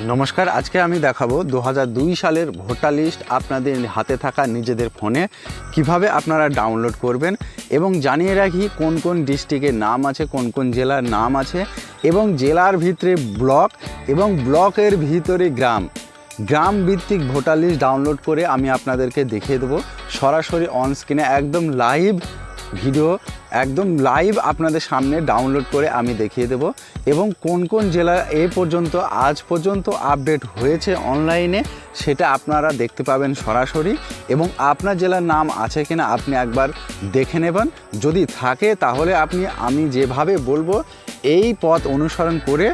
নমস্কার, আজকে আমি দেখাবো দু হাজার দুই সালের ভোটার লিস্ট আপনাদের হাতে থাকা নিজেদের ফোনে কীভাবে আপনারা ডাউনলোড করবেন এবং জানিয়ে রাখি কোন কোন ডিস্ট্রিক্টের নাম আছে, কোন কোন জেলার নাম আছে এবং জেলার ভিতরে ব্লক এবং ব্লকের ভিতরে গ্রাম। গ্রাম ভিত্তিক ভোটার লিস্ট ডাউনলোড করে আমি আপনাদেরকে দেখিয়ে দেবো। সরাসরি অন স্ক্রিনে একদম লাইভ ভিডিও একদম লাইভ আপনাদের সামনে ডাউনলোড করে আমি দেখিয়ে দেব এবং কোন কোন জেলা এ পর্যন্ত, আজ পর্যন্ত আপডেট হয়েছে অনলাইনে সেটা আপনারা দেখতে পাবেন সরাসরি এবং আপনার জেলার নাম আছে কিনা আপনি একবার দেখে নেবেন। যদি থাকে তাহলে আপনি, আমি যেভাবে বলব, এই পথ অনুসরণ করে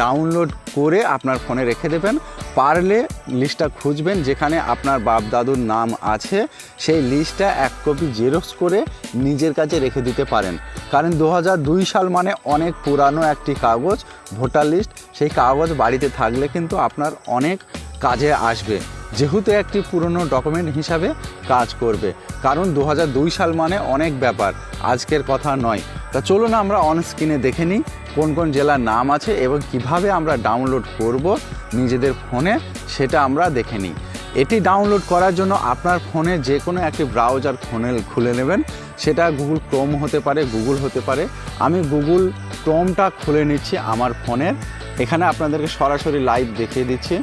ডাউনলোড করে আপনার ফোনে রেখে দেবেন। পারলে লিস্টটা খুঁজবেন, যেখানে আপনার বাপ দাদুর নাম আছে। সেই লিস্টটা এক কপি জেরক্স করে নিজের কাছে রেখে দিতে পারেন। কারণ দু হাজার দুই সাল মানে অনেক পুরানো একটি কাগজ, ভোটার লিস্ট সেই কাগজ বাড়িতে থাকলে কিন্তু আপনার অনেক কাজে আসবে। যেহেতু একটি পুরনো ডকুমেন্ট হিসাবে কাজ করবে। কারণ দু হাজার দুই সাল মানে অনেক ব্যাপার, আজকের কথা নয়। তা চলুন আমরা অন স্ক্রিনে দেখে নিই। কোন কোন জেলার নাম আছে এবং কীভাবে আমরা ডাউনলোড করব নিজেদের ফোনে, সেটা আমরা দেখে নিই। এটি ডাউনলোড করার জন্য আপনার ফোনে যে কোনো একটি ব্রাউজার ফোনে খুলে নেবেন। সেটা গুগল ক্রোম হতে পারে গুগল হতে পারে। আমি গুগল ক্রোমটা খুলে নিচ্ছি আমার ফোনের এখানে আপনাদেরকে সরাসরি লাইভ দেখিয়ে দিচ্ছি।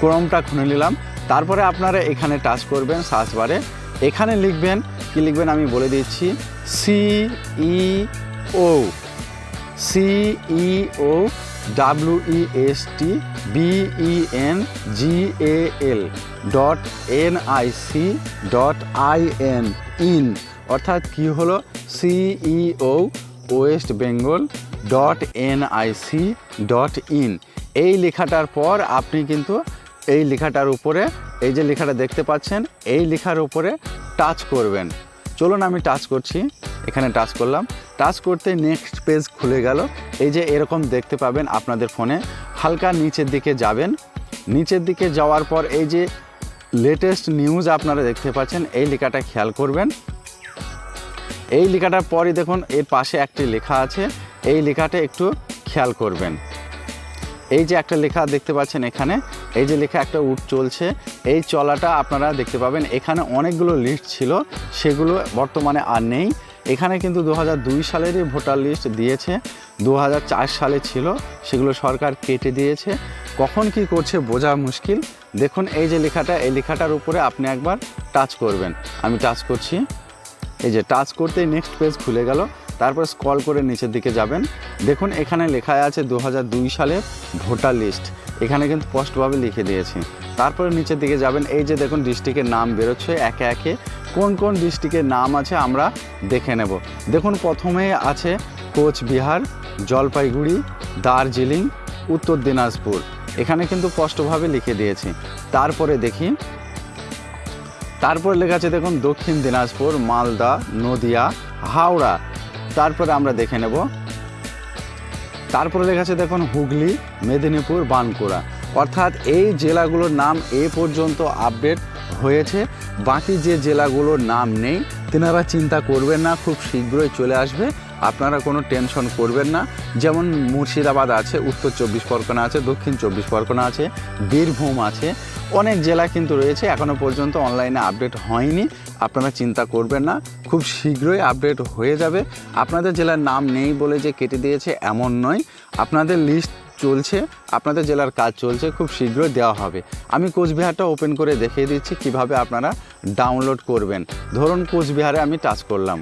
ক্রোমটা খুলে নিলাম। তারপরে আপনারা এখানে টাচ করবেন সার্চ বারে এখানে লিখবেন, কি লিখবেন আমি বলে দিচ্ছি C E O C E O W E S T B E N G A L dot N I C dot I N অর্থাৎ কী হলো? CEO West Bengal dot N I C dot in এই লেখাটার পর আপনি কিন্তু এই লেখাটার উপরে, এই যে লেখাটা দেখতে পাচ্ছেন, এই লেখার উপরে টাচ করবেন। চলুন আমি টাচ করছি, এখানে টাচ করলাম। টাচ করতে নেক্সট পেজ খুলে গেল। এই যে এরকম দেখতে পাবেন আপনাদের ফোনে। হালকা নিচের দিকে যাবেন। নিচের দিকে যাওয়ার পর এই যে লেটেস্ট নিউজ আপনারা দেখতে পাচ্ছেন, এই লেখাটা খেয়াল করবেন। এই লেখাটার পরই দেখুন, এর পাশে একটি লেখা আছে। এই লেখাটা একটু খেয়াল করবেন। এই যে একটা লেখা দেখতে পাচ্ছেন এখানে, এই যে লেখা একটা উট চলছে, এই চলাটা আপনারা দেখতে পাবেন। এখানে অনেকগুলো লিস্ট ছিল, সেগুলো বর্তমানে আর নেই। এখানে কিন্তু দু হাজার দুই সালেরই ভোটার লিস্ট দিয়েছে দু হাজার চার সালে ছিল, সেগুলো সরকার কেটে দিয়েছে। কখন কি করছে বোঝা মুশকিল। দেখুন, এই যে লেখাটা, এই লেখাটার উপরে আপনি একবার টাচ করবেন। আমি টাচ করছি। এই যে টাচ করতেই নেক্সট পেজ খুলে গেল। তারপর স্ক্রল করে নিচের দিকে যাবেন। দেখুন এখানে লেখা আছে দু সালের ভোটার লিস্ট এখানে কিন্তু স্পষ্টভাবে লিখে দিয়েছি। তারপরে নিচের দিকে যাবেন, এই যে দেখুন ডিস্ট্রিক্টের নাম বেরোচ্ছে একে একে। কোন কোন ডিস্ট্রিক্টের নাম আছে আমরা দেখে নেব। দেখুন প্রথমে আছে কোচবিহার, জলপাইগুড়ি, দার্জিলিং, উত্তর দিনাজপুর। এখানে কিন্তু স্পষ্টভাবে লিখে দিয়েছি। তারপরে দেখি, তারপরে লেখা আছে দেখুন দক্ষিণ দিনাজপুর, মালদা, নদিয়া, হাওড়া। তারপরে আমরা দেখে নেব। তারপরে লেখা আছে দেখুন হুগলি, মেদিনীপুর বানকুড়া অর্থাৎ এই জেলাগুলোর নাম এ পর্যন্ত আপডেট হয়েছে। বাকি যে জেলাগুলোর নাম নেই, তেনারা চিন্তা করবেন না, খুব শীঘ্রই চলে আসবে। আপনারা কোনো টেনশন করবেন না। যেমন মুর্শিদাবাদ আছে, উত্তর চব্বিশ পরগনা আছে, দক্ষিণ চব্বিশ পরগনা আছে, বীরভূম আছে। অনেক জেলা কিন্তু রয়েছে এখনও পর্যন্ত অনলাইনে আপডেট হয়নি। আপনারা চিন্তা করবেন না, খুব শীঘ্রই আপডেট হয়ে যাবে। আপনাদের জেলার নাম নেই বলে যে কেটে দিয়েছে এমন নয়। আপনাদের লিস্ট চলছে, আপনাদের জেলার কাজ চলছে, খুব শীঘ্রই দেওয়া হবে। আমি কোচবিহারটা ওপেন করে দেখিয়ে দিচ্ছি কীভাবে আপনারা ডাউনলোড করবেন। ধরুন কোচবিহারে আমি টাচ করলাম।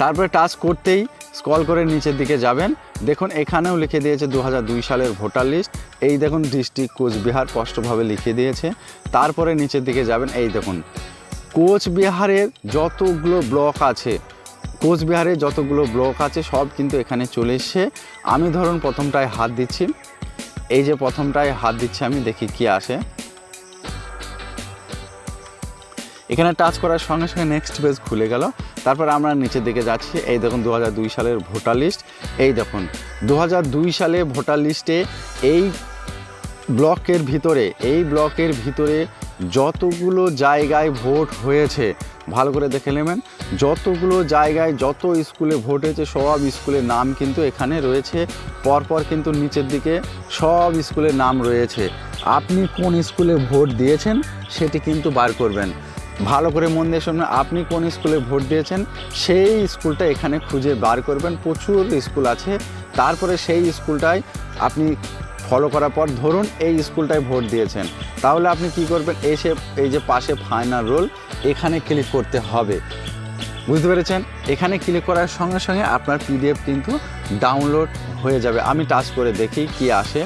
তারপরে টাচ করতেই স্ক্রল করে নিচের দিকে যাবেন। দেখুন এখানেও লিখে দিয়েছে দু হাজার দুই সালের ভোটার লিস্ট এই দেখুন ডিস্ট্রিক্ট কোচবিহার স্পষ্টভাবে লিখে দিয়েছে। তারপরে নিচের দিকে যাবেন, এই দেখুন। কোচবিহারের যতগুলো ব্লক আছে কোচবিহারে যতগুলো ব্লক আছে, সব কিন্তু এখানে চলে এসছে। আমি ধরুন প্রথমটায় হাত দিচ্ছি। এই যে প্রথমটায় হাত দিচ্ছি, আমি দেখি কি আসে। এখানে টাচ করার সঙ্গে সঙ্গে নেক্সট পেজ খুলে গেল। তারপর আমরা নিচের দিকে যাচ্ছি। এই দেখুন দু হাজার দুই সালের ভোটার লিস্ট। এই দেখুন দু হাজার দুই সালে ভোটার লিস্টে এই ব্লকের ভিতরে, এই ব্লকের ভিতরে যতগুলো জায়গায় ভোট হয়েছে, ভালো করে দেখে নেবেন, যতগুলো জায়গায় যত স্কুলে ভোট হয়েছে, সব স্কুলের নাম কিন্তু এখানে রয়েছে, পরপর কিন্তু নিচের দিকে সব স্কুলের নাম রয়েছে। আপনি কোন স্কুলে ভোট দিয়েছেন, সেটি কিন্তু বার করবেন। ভালো করে মন দিয়ে শুনুন, আপনি কোন স্কুলে ভোট দিয়েছেন, সেই স্কুলটা এখানে খুঁজে বার করবেন, প্রচুর স্কুল আছে, তারপরে সেই স্কুলটায় আপনি ফলো করার পর ধরুন এই স্কুলটায় ভোট দিয়েছেন। তাহলে আপনি কি করবেন? এসে এই যে পাশে ফাইনাল রোল এখানে ক্লিক করতে হবে। বুঝতে পেরেছেন? এখানে ক্লিক করার সঙ্গে সঙ্গে আপনার পিডিএফ কিন্তু ডাউনলোড হয়ে যাবে। আমি টাচ করে দেখি কি আসে।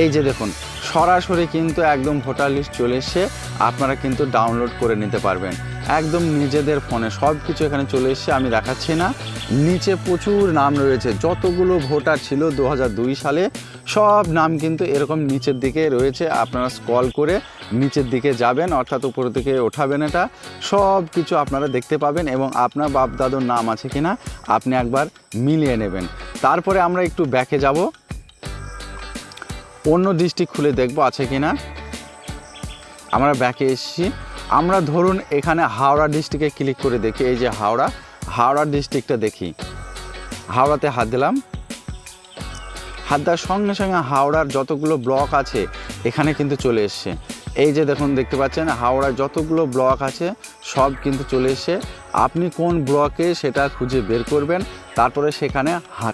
এই যে দেখুন, সরাসরি কিন্তু একদম ভোটার লিস্ট চলে এসে আপনারা কিন্তু ডাউনলোড করে নিতে পারবেন। একদম নিজেদের ফোনে সব কিছু এখানে চলে এসছে আমি দেখাচ্ছি না। নিচে প্রচুর নাম রয়েছে। যতগুলো ভোটার ছিল দু হাজার দুই সালে, সব নাম কিন্তু এরকম নিচের দিকে রয়েছে। আপনারা স্কল করে নিচের দিকে যাবেন, অর্থাৎ উপর দিকে ওঠাবেন এটা। সব কিছু আপনারা দেখতে পাবেন এবং আপনার বাপ দাদুর নাম আছে কি না আপনি একবার মিলিয়ে নেবেন। তারপরে আমরা একটু ব্যাকে যাব। অন্য ডিস্ট্রিক্ট খুলে দেখব আছে কি না আমরা ব্যাকে এসেছি। আমরা ধরুন এখানে হাওড়া ডিস্ট্রিক্টে ক্লিক করে দেখি। এই যে হাওড়া হাওড়া ডিস্ট্রিক্টটা দেখি। হাওড়াতে হাত দিলাম। হাত দেওয়ার সঙ্গে সঙ্গে হাওড়ার যতগুলো ব্লক আছে, এখানে কিন্তু চলে এসছে। এই যে দেখুন, দেখতে পাচ্ছেন, হাওড়ার যতগুলো ব্লক আছে, সব কিন্তু চলে এসছে। আপনি কোন ব্লকে সেটা খুঁজে বের করবেন, তারপরে সেখানে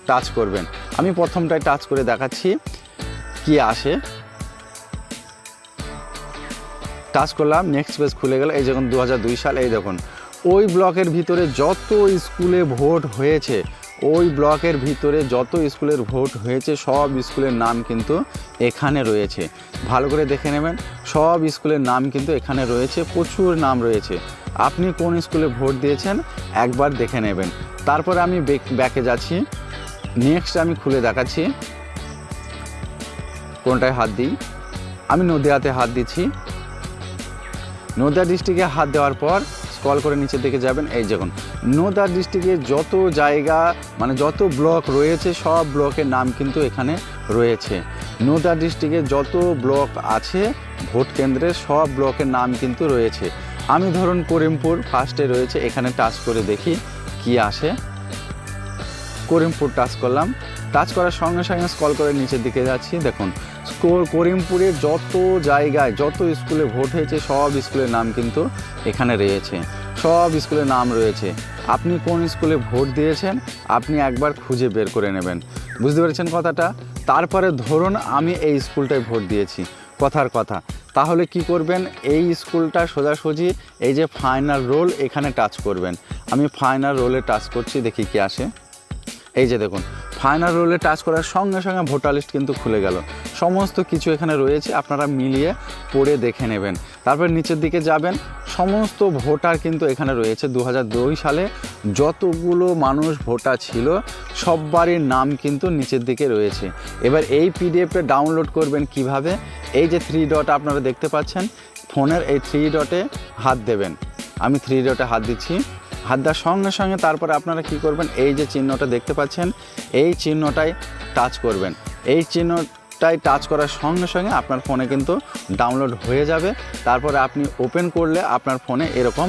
টাচ করবেন। আমি প্রথমটায় টাচ করে দেখাচ্ছি, কি আসে। টাচ করলাম নেক্সট পেজ খুলে গেল। এই যখন দু হাজার দুই সাল, এই দেখুন। ওই ব্লকের ভিতরে যত স্কুলে ভোট হয়েছে, ওই ব্লকের ভিতরে যত স্কুলের ভোট হয়েছে, সব স্কুলের নাম কিন্তু এখানে রয়েছে। ভালো করে দেখে নেবেন, সব স্কুলের নাম কিন্তু এখানে রয়েছে, প্রচুর নাম রয়েছে। আপনি কোন স্কুলে ভোট দিয়েছেন, একবার দেখে নেবেন। তারপরে আমি ব্যাকে যাচ্ছি। নেক্সট আমি খুলে দেখাচ্ছি। কোনটায় হাত দিই? আমি নদিয়াতে হাত দিচ্ছি। নদিয়া ডিস্ট্রিক্টে হাত দেওয়ার পর স্কল করে নিচের দিকে যাবেন। এই দেখুন নদিয়া ডিস্ট্রিক্টে যত জায়গা মানে যত ব্লক রয়েছে, সব ব্লকের নাম কিন্তু এখানে রয়েছে। নদিয়া ডিস্ট্রিক্টে যত ব্লক আছে, ভোট কেন্দ্রে সব ব্লকের নাম কিন্তু রয়েছে। আমি ধরুন করিমপুর ফার্স্টে রয়েছে, এখানে টাচ করে দেখি কি আসে। করিমপুর টাচ করলাম। টাচ করার সঙ্গে সঙ্গে স্কল করে নিচের দিকে যাচ্ছি। দেখুন করিমপুরের যত জায়গায়, যত স্কুলে ভোট হয়েছে, সব স্কুলের নাম কিন্তু এখানে রয়েছে। সব স্কুলের নাম রয়েছে। আপনি কোন স্কুলে ভোট দিয়েছেন, আপনি একবার খুঁজে বের করে নেবেন। বুঝতে পেরেছেন কথাটা? তারপরে ধরুন আমি এই স্কুলটায় ভোট দিয়েছি। কথার কথা। তাহলে কি করবেন? এই স্কুলটা সোজাসুজি, এই যে ফাইনাল রোল এখানে টাচ করবেন। আমি ফাইনাল রোলে টাচ করছি, দেখি কি আসে। এই যে দেখুন ফাইনাল রোলে টাচ করার সঙ্গে সঙ্গে ভোটার লিস্ট কিন্তু খুলে গেল। সমস্ত কিছু এখানে রয়েছে, আপনারা মিলিয়ে পড়ে দেখে নেবেন। তারপর নিচের দিকে যাবেন, সমস্ত ভোটার কিন্তু এখানে রয়েছে। দু হাজার দুই সালে যতগুলো মানুষ ভোটার ছিল, সববারই নাম কিন্তু নিচের দিকে রয়েছে। এবার এই পিডিএফটা ডাউনলোড করবেন কীভাবে? এই যে থ্রি ডট আপনারা দেখতে পাচ্ছেন, ফোনের এই থ্রি ডটে হাত দেবেন। আমি থ্রি ডটে হাত দিচ্ছি। হাত দেওয়ার সঙ্গে সঙ্গে তারপরে আপনারা কি করবেন? এই যে চিহ্নটা দেখতে পাচ্ছেন, এই চিহ্নটাই টাচ করবেন। এই চিহ্নটাই টাচ করার সঙ্গে সঙ্গে আপনার ফোনে কিন্তু ডাউনলোড হয়ে যাবে। তারপরে আপনি ওপেন করলে আপনার ফোনে এরকম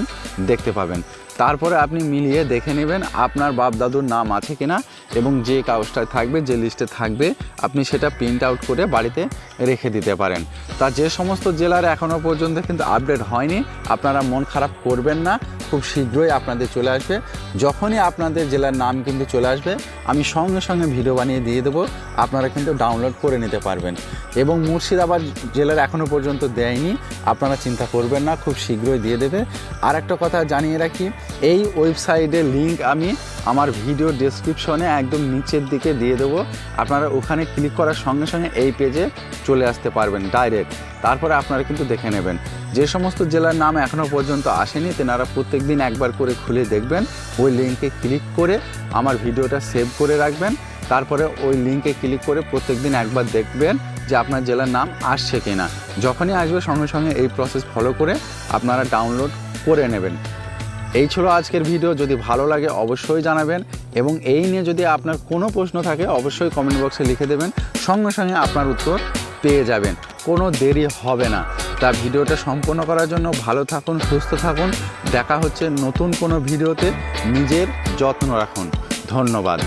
দেখতে পাবেন। তারপরে আপনি মিলিয়ে দেখে নেবেন আপনার বাপ দাদুর নাম আছে কিনা এবং যে কাগজটায় থাকবে, যে লিস্টে থাকবে, আপনি সেটা প্রিন্ট আউট করে বাড়িতে রেখে দিতে পারেন। তা যে সমস্ত জেলার এখনও পর্যন্ত কিন্তু আপডেট হয়নি, আপনারা মন খারাপ করবেন না, খুব শীঘ্রই আপনাদের চলে আসবে। যখনই আপনাদের জেলার নাম কিন্তু চলে আসবে, আমি সঙ্গে সঙ্গে ভিডিও বানিয়ে দিয়ে দেবো, আপনারা কিন্তু ডাউনলোড করে নিতে পারবেন। এবং মুর্শিদাবাদ জেলার এখনও পর্যন্ত দেয়নি, আপনারা চিন্তা করবেন না, খুব শীঘ্রই দিয়ে দেবে। আর একটা কথা জানিয়ে রাখি এই ওয়েবসাইটের লিঙ্ক আমি আমার ভিডিও ডেসক্রিপশনে একদম নিচের দিকে দিয়ে দেবো। আপনারা ওখানে ক্লিক করার সঙ্গে সঙ্গে এই পেজে চলে আসতে পারবেন ডাইরেক্ট তারপরে আপনারা কিন্তু দেখে নেবেন। যে সমস্ত জেলার নাম এখনও পর্যন্ত আসেনি, তেনারা প্রত্যেক দিন একবার করে খুলে দেখবেন। ওই লিঙ্কে ক্লিক করে আমার ভিডিওটা সেভ করে রাখবেন। তারপরে ওই লিঙ্কে ক্লিক করে প্রত্যেক দিন একবার দেখবেন যে আপনার জেলার নাম আসছে কি না যখনই আসবে, সঙ্গে সঙ্গে এই প্রসেস ফলো করে আপনারা ডাউনলোড করে নেবেন। এই ছিল আজকের ভিডিও। যদি ভালো লাগে অবশ্যই জানাবেন এবং এই নিয়ে যদি আপনার কোনো প্রশ্ন থাকে, অবশ্যই কমেন্ট বক্সে লিখে দেবেন। সঙ্গে সঙ্গে আপনার উত্তর পেয়ে যাবেন। কোনো দেরি হবে না। তা ভিডিওটা সম্পন্ন করার জন্য ভালো থাকুন, সুস্থ থাকুন। দেখা হচ্ছে নতুন কোনো ভিডিওতে। নিজের যত্ন রাখুন। ধন্যবাদ।